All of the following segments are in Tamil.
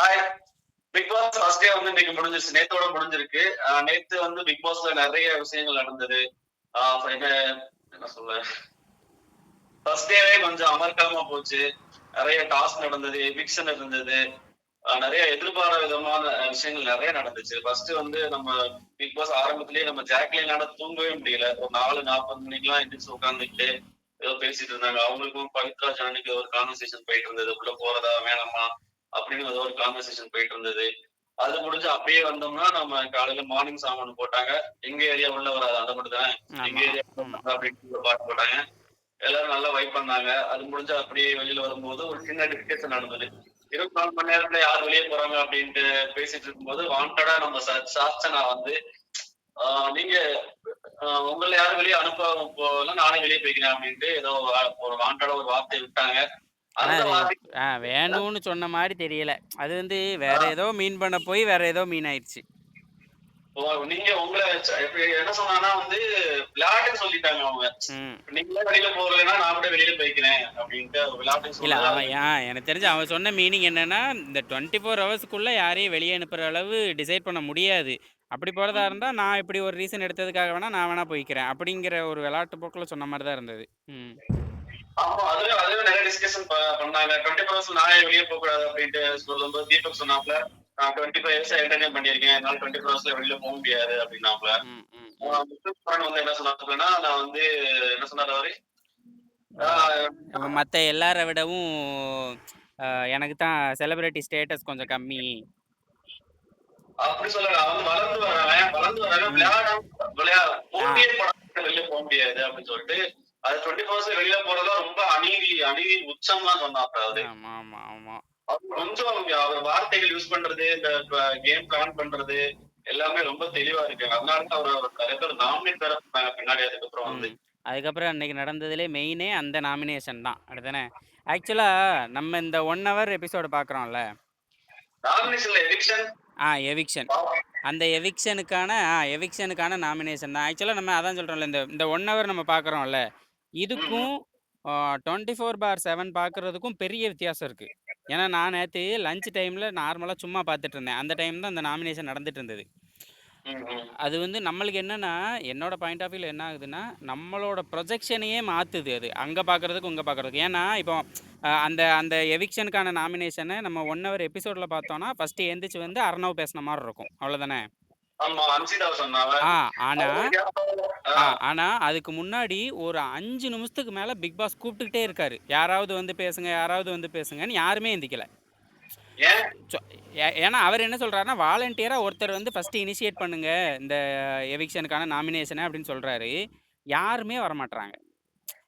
Hi Bigg Boss first day வந்து இன்னைக்கு முடிஞ்சிருச்சு. நேத்தோட முடிஞ்சிருக்கு. நேத்து வந்து பிக் பாஸ்ல நிறைய விஷயங்கள் நடந்தது. ஆஹ் என்ன சொல்ல? ஃபர்ஸ்ட் டேவே கொஞ்சம் அமர்க்கலமா போச்சு. நிறைய டாஸ்க் நடந்தது எவிக்ஷன் இருந்தது. நிறைய எதிர்பாராத விதமான விஷயங்கள் நிறைய நடந்துச்சு. ஃபர்ஸ்ட் வந்து நம்ம பிக் பாஸ் ஆரம்பத்திலேயே நம்ம ஜாக்லினால தூங்கவே முடியல. ஒரு நாலு நாற்பது மணிக்கெல்லாம் எந்திரிச்சு உட்காந்துக்கிட்டு ஏதோ பேசிட்டு இருந்தாங்க. அவங்களுக்கும் பவித்ரா ஜானுக்கு ஒரு கான்வர்சேஷன் போயிட்டு இருந்தது. உள்ள போறதா வேணாமா? அப்படின்னு ஏதோ ஒரு கான்வர்சேஷன் போயிட்டு இருந்தது. அது முடிஞ்சு அப்படியே வந்தோம்னா நம்ம காலையில மார்னிங் சாங் போட்டாங்க. எங்க ஏரியா உள்ள வராது அந்த மட்டும் தானே எங்க ஏரியா அப்படின்னு பாட்டு போட்டாங்க. எல்லாரும் நல்லா வைப் பண்ணாங்க. அது முடிஞ்சு அப்படியே வெளியில வரும்போது ஒரு சின்ன டிஸ்கஷன் நடந்தது. இருபத்தி நாலு மணி நேரத்துல யார் வெளியே போறாங்க அப்படின்ட்டு பேசிட்டு இருக்கும்போது வாண்டடா நம்ம சா- சாச்சனா வந்து ஆஹ் நீங்க உங்களை யாரும் வெளியே அனுப்ப போகல நானே வெளியே போய்க்கிறேன் அப்படின்ட்டு ஏதோ ஒரு வாண்டடா ஒரு வார்த்தை விட்டாங்க. ஆனா அந்த அது வார்த்தை ஆ வேணும்னு சொன்ன மாதிரி தெரியல. அது வந்து வேற ஏதோ மீன் பண்ண போய் வேற ஏதோ மீன் ஆயிடுச்சு. நீங்க உங்களை என்ன சொன்னாங்கன்னா வந்து விளையாட்டுன்னு சொல்லிட்டாங்க அவங்க. நீங்களே வெளியில போகலைன்னா நான் கூட வெளியில போய்க்கிறேன் அப்படின்ட்டு இல்ல அவன் ஏன் எனக்கு தெரிஞ்சு அவன் சொன்ன மீனிங் என்னன்னா இந்த டுவெண்ட்டி ஃபோர் ஹவர்ஸ்க்குள்ள யாரையும் வெளியே அனுப்புற அளவு டிசைட் பண்ண முடியாது. அப்படி போறதா இருந்தா நான் இப்படி ஒரு ரீசன் எடுத்ததுக்காக வேணா நான் வேணா போய்க்கிறேன். அப்படிங்கிற ஒரு விளையாட்டு போக்கில் சொன்ன மாதிரி தான் இருந்தது. ஆமா அதுல அதுல நிறைய டிஸ்கஷன் பண்ணாங்க. டுவெண்ட்டி ஃபோர் நானே வெளியே போக கூடாது அப்படின்ட்டு சொல்லும்போது தீபக் சொன்னாப்ல நான் டுவெண்ட்டி ஃபைவ் இயர்ஸ் என்டர்டைன் பண்ணியிருக்கேன். என்னால டுவெண்ட்டி ஃபோர் ஹவர்ஸ்ல வெளியில போக முடியாது அப்படின்னாப்ல. வந்து என்ன சொன்னாப்லன்னா நான் வந்து என்ன சொன்னாரு அவரு? மற்ற எல்லாரை விடவும் எனக்கு தான் செலிபிரிட்டி ஸ்டேட்டஸ் கொஞ்சம் கம்மி. அப்படி சொல்லல. அவன் வளர்ந்து வரான் வளர்ந்து போட்டியே போடாம வெளியில போக முடியாது அப்படின்னு சொல்லிட்டு அது டுவெண்ட்டி ஃபோர்ஸ் வெளியில போறதா ரொம்ப அநீதி அநீதி உச்சமா சொன்னாப்ல அவரு ஆமா ஆமா ஆமா. அவர் கொஞ்சம் அவர் வார்த்தைகள் யூஸ் பண்றது இந்த கேம் பிளான் பண்றது எல்லாமே ரொம்ப தெளிவா இருக்கு. அதனால தான் அவர் நிறைய பேர் நாமினேட் வேற பண்ணாங்க பின்னாடி அதுக்கப்புறம் வந்து. அதுக்கப்புறம் அன்னைக்கு நடந்ததுலே மெயினே அந்த நாமினேஷன் தான். அடுத்தானே ஆக்சுவலாக நம்ம இந்த ஒன் ஹவர் எபிசோடு பார்க்குறோம்ல. நாமினேஷன்ல எடிக்ஷன் ஆ எவிக்ஷன் அந்த எவிக்ஷனுக்கான ஆ எவிக்ஷனுக்கான நாமினேஷன் தான். ஆக்சுவலாக நம்ம அதான் சொல்கிறோம்ல இந்த இந்த ஒன் ஹவர் நம்ம பார்க்குறோம்ல. இதுக்கும் டுவெண்ட்டி ஃபோர் பார் செவன் பார்க்குறதுக்கும் பெரிய வித்தியாசம் இருக்குது ஏன்னா நான் நேற்று லஞ்ச் டைமில் நார்மலாக சும்மா பார்த்துட்டு இருந்தேன். அந்த டைம் தான் அந்த நாமினேஷன் நடந்துட்டு இருந்தது. அது வந்து நம்மளுக்கு என்னன்னா என்னோட பாயிண்ட் ஆஃப் வியூவில் என்ன ஆகுதுன்னா நம்மளோட ப்ரொஜெக்ஷனையே மாற்றுது அது. அங்கே பார்க்குறதுக்கு இங்கே பார்க்குறதுக்கு ஏன்னா இப்போ அந்த அந்த எவிக்ஷனுக்கான நாமினேஷனை நம்ம ஒன் ஹவர் எபிசோடில் பார்த்தோன்னா ஃபஸ்ட்டு எந்திரிச்சு வந்து அர்ணவ் பேசின மாதிரி இருக்கும். அவ்வளோதானே ஆமா அன்சிதா சொன்னாங்க. ஆ ஆனால் ஆ. ஆனால் அதுக்கு முன்னாடி ஒரு அஞ்சு நிமிஷத்துக்கு மேலே பிக் பாஸ் கூப்பிட்டுக்கிட்டே இருக்காரு. யாராவது வந்து பேசுங்க யாராவது வந்து பேசுங்கன்னு யாருமே எந்திக்கல. ஏன்? சொ- ஏ- ஏன்னா அவர் என்ன சொல்றாருன்னா வாலண்டியராக ஒருத்தர் வந்து ஃபஸ்ட்டு இனிஷியேட் பண்ணுங்க இந்த எவிக்ஷனுக்கான நாமினேஷனை அப்படின்னு சொல்றாரு. யாருமே வரமாட்றாங்க.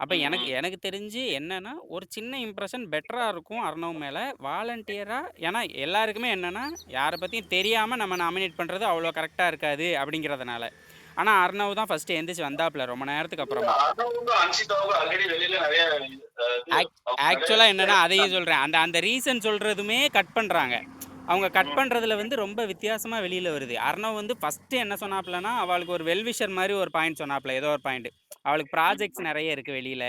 அப்போ ம், எனக்கு ம். எனக்கு தெரிஞ்சு என்னன்னா ஒரு சின்ன இம்ப்ரெஷன் பெட்டராக இருக்கும் அர்ணவ் மேலே. வாலண்டியராக ஏன்னா எல்லாருக்குமே என்னன்னா யாரை பற்றியும் தெரியாமல் நம்ம நாமினேட் பண்ணுறது அவ்வளோ கரெக்டாக இருக்காது அப்படிங்கிறதுனால. ஆனால் அர்ணவ் தான் ஃபஸ்ட்டு எந்திரிச்சு வந்தாப்புல ரொம்ப நேரத்துக்கு அப்புறமா. ஆல்ரெடி வெளியில நிறைய அஹ், இது, அவங்க நிறைய ஆக்சுவலாக என்னன்னா அதையும் சொல்கிறேன் அந்த அந்த ரீசன் சொல்கிறதுமே கட் பண்ணுறாங்க அவங்க கட் ம், பண்ணுறதுல வந்து ரொம்ப வித்தியாசமாக வெளியில் வருது. அர்ணவ் வந்து ஃபஸ்ட்டு என்ன சொன்னாப்லனா அவளுக்கு ஒரு வெல்விஷர் மாதிரி ஒரு பாயிண்ட் சொன்னாப்ல ஏதோ ஒரு பாயிண்ட் அவளுக்கு ப்ராஜெக்ட்ஸ் நிறைய இருக்குது வெளியில்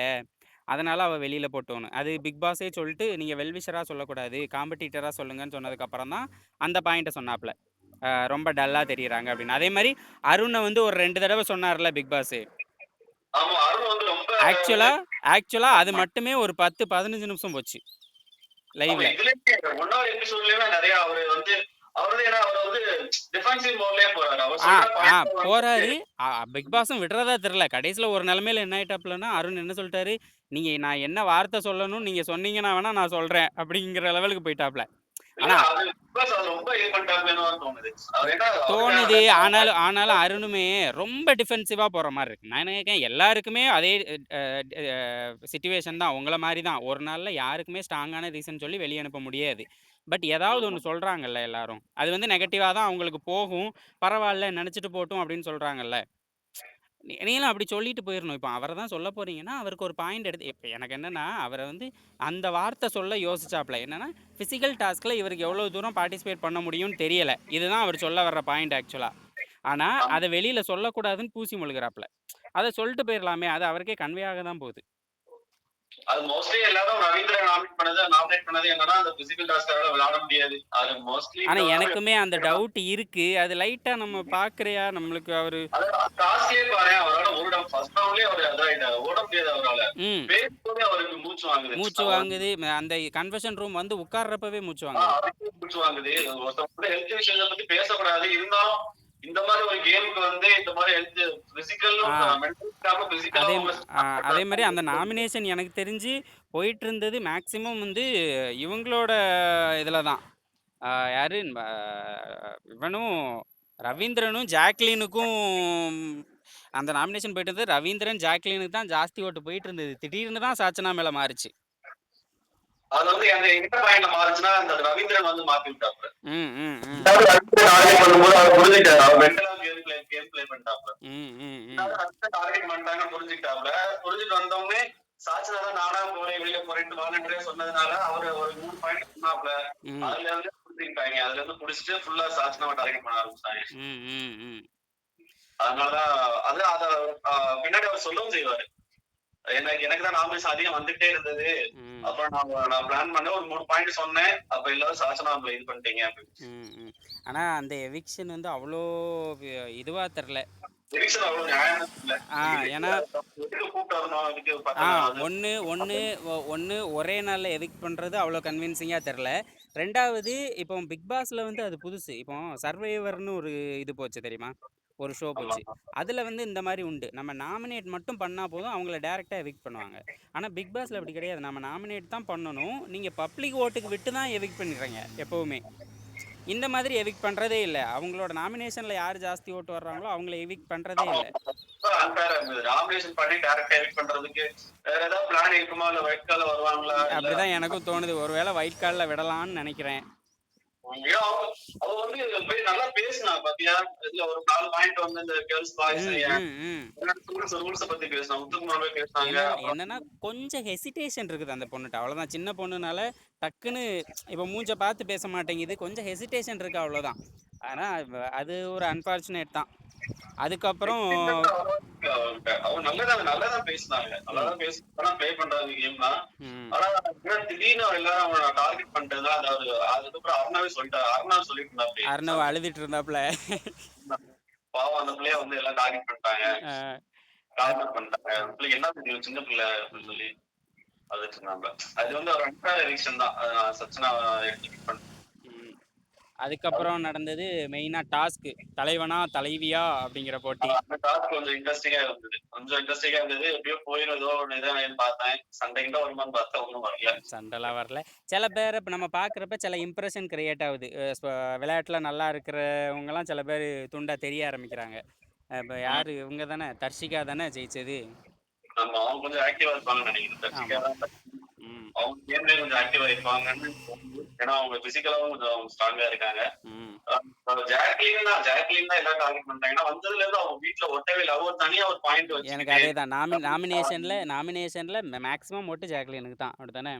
அதனால் அவள் வெளியில் போட்டோன்னு. அது பிக் பாஸே சொல்லிட்டு நீங்கள் வெல்விஷராக சொல்லக்கூடாது காம்படிட்டராக சொல்லுங்கன்னு சொன்னதுக்கப்புறம் தான் அந்த பாயிண்ட்டை சொன்னாப்ல. ரொம்ப டல்லாக தெரியுறாங்க அப்படின்னு. அதே மாதிரி அருணை வந்து ஒரு ரெண்டு தடவை சொன்னார்ல பிக் பாஸ். ஆமா அருண் வந்து ரொம்ப ஆக்சுவலாக ஆக்சுவலாக அது மட்டுமே ஒரு பத்து பதினஞ்சு நிமிஷம் போச்சு ஆமா லைவ்ல. இதுலயே ஒன்னாவது எபிசோட்லயுமே நிறைய அவரு வந்து போறாரு. பிக் பாஸும் விடுறதா தெரில கடைசியில் ஒரு நிலமையில என்ன ஆயிட்டாப்லன்னா அருண் என்ன சொல்லிட்டாரு? நீங்கள் நான் என்ன வார்த்தை சொல்லணும்னு நீங்கள் சொன்னீங்கன்னா வேணா நான் சொல்கிறேன் அப்படிங்கிற லெவலுக்கு போயிட்டாப்ல. அவருக்கு தோணுது? ஆனாலும் ஆனாலும் அருணுமே ரொம்ப டிஃபென்சிவாக போகிற மாதிரி இருக்கு. நான் நினைக்கிறேன் எல்லாருக்குமே அதே சுச்சுவேஷன் தான். உங்களை மாதிரி தான். ஒரு நாளில் யாருக்குமே ஸ்ட்ராங்கான ரீசன் சொல்லி வெளியே அனுப்ப முடியாது. பட் ஏதாவது ஒன்று சொல்கிறாங்கல்ல எல்லாரும். அது வந்து நெகட்டிவாக தான் அவங்களுக்கு போகும். பரவாயில்ல நினச்சிட்டு போட்டும் அப்படின்னு சொல்கிறாங்கல்ல நீ நீங்களும் அப்படி சொல்லிட்டு போயிடணும் இப்போ அவரை தான் சொல்ல போறீங்கன்னா அவருக்கு ஒரு பாயிண்ட் எடுத்து இப்போ எனக்கு என்னன்னா அவரை வந்து அந்த வார்த்தை சொல்ல யோசிச்சாப்ல. என்னன்னா ஃபிசிக்கல் டாஸ்கில் இவருக்கு எவ்வளோ தூரம் பார்ட்டிசிபேட் பண்ண முடியும்னு தெரியல. இதுதான் அவர் சொல்ல வர்ற பாயிண்ட் ஆக்சுவலாக ஆனால் அதை வெளியில் சொல்லக்கூடாதுன்னு பூசி முழுகிறாப்புல அதை சொல்லிட்டு போயிடலாமே அது அவருக்கே கன்வே ஆக தான் போகுது. அது மோஸ்ட்லி எல்லாரும் ரவீந்திரன் நாமினேட் பண்ணது நாமினேட் பண்ணது என்னன்னா அந்த பிசிக்கல் டாஸ்க்காக விளையாட முடியாது. அது மோஸ்ட்லி ஆனா எனக்குமே அந்த டவுட் இருக்கு. அது லைட்டா நம்ம பாக்குறியா? நம்மளுக்கு அவரு டாஸ்க்லயே பாரு அவரால ஓட ஃபர்ஸ்ட் ரவுண்ட்லயே அவர் அதான் ஓட முடியாது அவரால. பேசும்போதே அவருக்கு மூச்சு வாங்குது. மூச்சு வாங்குது. அந்த கன்வெர்ஷன் ரூம் வந்து உட்கார்றப்பவே மூச்சு வாங்குது. மூச்சு வாங்குது. ஒருத்தவங்க ஹெல்த் விஷயங்களை பத்தி பேசக்கூடாது. இருந்தாலும் இந்த மாதிரி ஒரு கேமுக்கு வந்து இந்த மாதிரி ஹெல்த் பிசிக்கலும் அதே மாதிரி அந்த நாமினேஷன் எனக்கு தெரிஞ்சு போயிட்டு இருந்தது மேக்சிமம் வந்து இவங்களோட இதில் தான். யாரு? இவனும் ரவீந்திரனும் ஜாக்லினுக்கும் அந்த நாமினேஷன் போயிட்டு இருந்தது ரவீந்திரன் ஜாக்லினுக்கு தான் ஜாஸ்தி ஓட்டு போயிட்டு இருந்தது திடீர்னு தான் சாச்சனா மேல மாறுச்சு. அது வந்து அந்த எந்த பாயிண்ட்ல மாறுச்சுன்னா அந்த ரவீந்திரன் வந்து மாத்தி விட்டாப்ல ஆர்கியூ பண்ணும்போது அவர் புரிஞ்சுக்கிட்டாரு. அவர் மென்டலா கேம் பிளே கேம் பிளே பண்ணிட்டாப்ல டார்கெட் பண்ணிட்டாங்க புரிஞ்சுக்கிட்டாப்ல புரிஞ்சுட்டு வந்தவொடனே சாட்சினா தான் நானா போறேன் வெளியே போறேன்ட்டு வாலண்டியரே சொன்னதுனால அவர் ஒரு மூணு பாயிண்ட் சொன்னாப்ல அதுல இருந்து புரிஞ்சுக்கிட்டாங்க. அதுல இருந்து புடிச்சிட்டு ஃபுல்லா சாட்சினாவை டார்கெட் பண்ண ஆரம்பிச்சாங்க அதனாலதான் அது அத பின்னாடி அவர் சொல்லவும் செய்வாரு. எனக்கு எனக்கு தான் நாமினேஷன் அதிகம் வந்துட்டே இருந்தது. அப்புறம் நான் நான் பிளான் பண்ண ஒரு மூணு பாயிண்ட் சொன்னேன். அப்ப எல்லாரும் சாட்சனா இது பண்ணிட்டீங்க அப்படின்னு. ஆனா அந்த எவிக்ஷன் வந்து அவ்வளோ இதுவா அவ்வளவு அது ஒன்று ஒன்று ஒன்று ஒரே நாளில் எவிக்ட் பண்ணுறது அவ்வளோ கன்வின்சிங்காக தெரில ரெண்டாவது இப்போ பிக் பாஸில் வந்து அது புதுசு. இப்போ சர்வைவர்னு ஒரு இது போச்சு தெரியுமா? ஒரு ஷோ போச்சு. அதில் வந்து இந்த மாதிரி உண்டு. நம்ம நாமினேட் மட்டும் பண்ணால் போதும் அவங்கள டேரெக்டாக எவிக்ட் பண்ணுவாங்க. ஆனால் பிக் பாஸில் அப்படி கிடையாது. நம்ம நாமினேட் தான் பண்ணணும். நீங்கள் பப்ளிக் ஓட்டுக்கு விட்டு தான் எவிக்ட் பண்ணிடுறீங்க எப்போவுமே. இந்த மாதிரி எவிக்ட் பண்ணுறதே இல்லை. அவங்களோட நாமினேஷனில் யார் ஜாஸ்தி ஓட்டு வர்றாங்களோ அவங்கள எவிக்ட் பண்ணுறதே இல்லை. எவிக் அப்படிதான் எனக்கும் தோணுது. ஒருவேளை ஒயிட் கார்டில் விடலாம்னு நினைக்கிறேன். அவ- அவ வந்து போய் நல்லா பேசினா பாத்தியா? இதுல ஒரு நாலு பாயிண்ட் வந்து இந்த கேர்ள்ஸ் பாய்ஸ் ம், ம், ம். ரூல்ஸ் ரூல்ஸ் பத்தி பேசினா முத்துக்குமாரவே பேசினாங்க. என்ன அப்புறம் என்னன்னா கொஞ்சம் ஹெசிடேஷன் இருக்குது அந்த பொண்ணுட்ட. அவ்வளோதான் சின்ன பொண்ணுனால டக்குன்னு இப்போ மூஞ்ச பார்த்து பேச மாட்டேங்குது. கொஞ்சம் ஹெசிடேஷன் இருக்கு அவ்வளோதான் ஆனால் அது ஒரு அன்ஃபார்ச்சுனேட் தான். அதுக்கப்புறம் அவங்க நல்லதா நல்லதா பேசினாங்க. நல்லாதான் பேசி ப்ளே பண்றாங்க கேம் தான் ம், ஆனா திடீர்னு எல்லாரும் அவனை டார்கெட் பண்ணிட்டதுனால அதாவது அதுக்கப்புறம் அருணாவே சொல்லிட்டாரு. அருணாவே சொல்லிட்டு இருந்தா அப்படி அர்ணவ் அழுதுட்டு பாவம் அந்த பிள்ளைய வந்து எல்லாம் டார்கெட் பண்ணிட்டாங்க. டார்கெட் பண்ணிட்டாங்க. பிள்ளை என்ன தெரியும் சின்ன பிள்ளை? அப்படின்னு சொல்லி அது அது வந்து ஒரு அன்பான எலெக்ஷன் தான். அது சச்சினா எடுத்துக்கிட் பண்ணேன் ம். அதுக்கப்புறம் நடந்தது மெயினாக டாஸ்க்கு தலைவனா தலைவியா அப்படிங்கிற போட்டி. டாஸ்க் கொஞ்சம் இன்ட்ரெஸ்டிங்கா இருந்தது. கொஞ்சம் இன்ட்ரெஸ்டிங்கா இருந்தது. எப்படியோ போயிடும் ஏதோ ஒன்று இதான் பார்த்தேன். சண்டைக்கிட்ட வருமான்னு பார்த்தா ஒன்றும் வரல. சண்டைலாம் வரல. சில பேர் இப்போ நம்ம பார்க்குறப்ப சில இம்ப்ரெஷன் கிரியேட் ஆகுது. விளையாட்டில் நல்லா இருக்கிறவங்கலாம் சில பேர் துண்டா தெரிய ஆரம்பிக்கிறாங்க. இப்போ யார்? இவங்க தானே தர்ஷிகா தானே ஜெயிச்சது. நம்ம அவங்க கொஞ்சம் ஆக்டிவா இருப்பாங்கன்னு நினைக்கிறேன். அவங்க கேம்லயே கொஞ்சம் ஆக்டிவா இருப்பாங்கன்னு. ஏன்னா அவங்க பிசிக்கலாவும் கொஞ்சம் ஸ்ட்ராங்கா இருக்காங்க. ஜாக்லின் தான். ஜாக்லின் தான் எல்லாம் டார்கெட் பண்ணிட்டாங்க. ஏன்னா வந்ததுல இருந்து அவங்க வீட்டுல ஒட்டவே இல்லை. அவர் தனியா ஒரு பாயிண்ட் எனக்கு வச்சு அதே தான் நாமி நாமினேஷனில் நாமினேஷனில் மேக்ஸிமம் ஓட்டு ஜாக்லினுக்கு தான். அப்படி தானே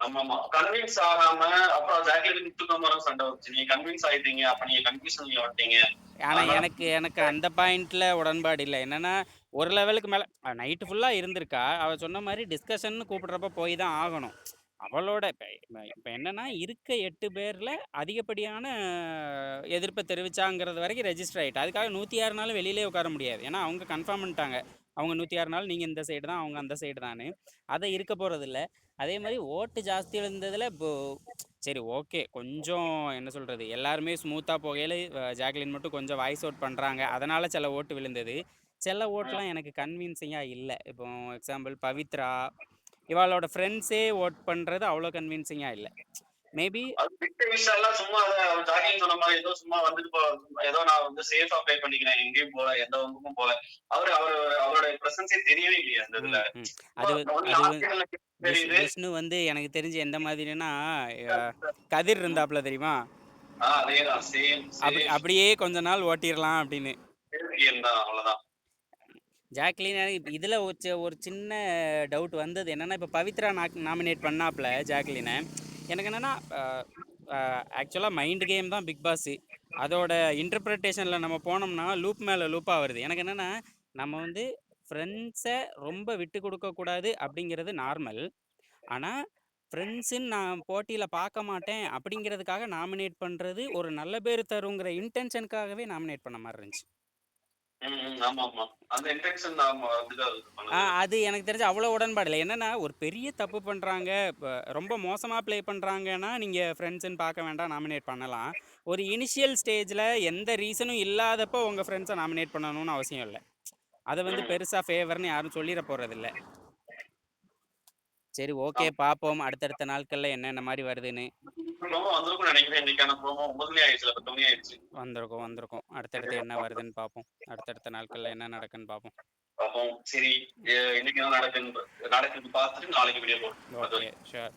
ஆமா ஆமா கன்வின்ஸ் ஆகாம அப்புறம் ஜாக்லின் சண்டை வந்துச்சு நீங்க கன்வின்ஸ் ஆயிட்டீங்க. அப்ப நீங்க கன்ஃபியூஷன் வந்துட்டீங்க. ஆனா- எனக்கு எனக்கு அந்த பாயிண்ட்ல உடன்பாடு இல்லை. என்னன்னா ஒரு லெவலுக்கு மேலே நைட்டு ஃபுல்லாக இருந்திருக்கா. அவள் சொன்ன மாதிரி டிஸ்கஷன் கூப்பிடுறப்ப போய் தான் ஆகணும். அவளோட இப்போ இப்போ என்னன்னா இருக்க எட்டு பேரில் அதிகப்படியான எதிர்ப்பை தெரிவிச்சாங்கிறது வரைக்கும் ரெஜிஸ்டர் ஆகிட்டு அதுக்காக நூற்றி ஆறு நாள் வெளியிலே உட்கார முடியாது. ஏன்னா அவங்க கன்ஃபார்ம் பண்ணிட்டாங்க. அவங்க நூற்றி ஆறு நாள் நீங்கள் இந்த சைடு தான் அவங்க அந்த சைடு தான் அதை இருக்க போகிறதில்ல அதே மாதிரி ஓட்டு ஜாஸ்தி இருந்ததில் இப்போ சரி ஓகே. கொஞ்சம் என்ன சொல்கிறது எல்லாருமே ஸ்மூத்தாக போகையில் ஜாக்லின் மட்டும் கொஞ்சம் வாய்ஸ் அவுட் பண்ணுறாங்க அதனால் சில ஓட்டு விழுந்தது. சில ஓட்டுலாம் எனக்கு கன்வின்சிங்காக இல்லை. இப்போ எக்ஸாம்பிள் பவித்ரா இவாளோட ஃப்ரெண்ட்ஸே ஓட் பண்ணுறது அவ்வளோ கன்வின்சிங்காக இல்லை. மேபி எல்லாம் சும்மா அதை ஜாக்கிங் சொன்ன மாதிரி ஏதோ சும்மா வந்துட்டு போ ஏதோ நான் வந்து சேஃபா ப்ளே பண்ணிக்கிறேன் எங்கேயும் போல எந்த வம்புக்கும் போல அவரு அவர் அவரோட பிரசன்ஸே தெரியவே இல்லையா அந்த இதுல. அது விஷ்ணு வந்து எனக்கு தெரிஞ்சு எந்த மாதிரினா கதிர் இருந்தாப்புல தெரியுமா? அப்படியே கொஞ்ச நாள் ஓட்டிடலாம் அப்படின்னு. அவ்வளவுதான். ஜாக்லின் எனக்கு இதில் ஒரு ஒரு சின்ன டவுட் வந்தது. என்னென்னா இப்போ பவித்ரா நாக் நாமினேட் பண்ணாப்புல ஜாக்லினை. எனக்கு என்னென்னா ஆக்சுவலாக மைண்ட் கேம் தான் பிக் பாஸு. அதோட இன்டர்பிரிட்டேஷனில் நம்ம போனோம்னா லூப் மேலே லூப்பாக வருது. எனக்கு என்னென்னா நம்ம வந்து ஃப்ரெண்ட்ஸை ரொம்ப விட்டு கொடுக்கக்கூடாது அப்படிங்கிறது நார்மல். ஆனால் ஃப்ரெண்ட்ஸுன்னு நான் போட்டியில் பார்க்க மாட்டேன் அப்படிங்கிறதுக்காக நாமினேட் பண்ணுறது ஒரு நல்ல பேர் தருங்கிற இன்டென்ஷனுக்காகவே நாமினேட் பண்ண மாதிரி இருந்துச்சு. அது எனக்கு தெரிஞ்சு அவ்வளோ உடன்பாடு இல்ல. என்னன்னா, ஒரு பெரிய தப்பு பண்றாங்க, இப்ப ரொம்ப மோசமா ப்ளே பண்றாங்கன்னா, நீங்க ஃப்ரெண்ட்ஸுன்னு பார்க்க வேண்டாம், நாமினேட் பண்ணலாம். ஒரு இனிஷியல் ஸ்டேஜ்ல எந்த ரீசனும் இல்லாதப்போ உங்க ஃப்ரெண்ட்ஸ நாமினேட் பண்ணணும்னு அவசியம் இல்ல. அத வந்து ம். பெருசா ஃபேவர்ன்னு யாரும் சொல்லிற போறதில்ல. சரி ஓகே. பார்ப்போம். அடுத்தடுத்த நாட்கள்ல என்னென்ன மாரி வருதுன்னு. ப்ரோமோ வந்திருக்கும்னு நினைக்கிறேன். இன்னைக்கான ப்ரோமோ 9 மணி ஆயிடுச்சுல, 10 மணி ஆயிடுச்சு. வந்திருக்கும், வந்திருக்கும். அடுத்தடுத்து என்ன வருதுன்னு பார்ப்போம். அடுத்தடுத்த நாட்கள்ல என்ன நடக்குன்னு. பார்ப்போம். சரி, இன்னைக்கு என்ன நடக்குன்னு நடக்குதுன்னு பார்த்துட்டு நாளைக்கு வீடியோ போடுறோம். Okay, sure.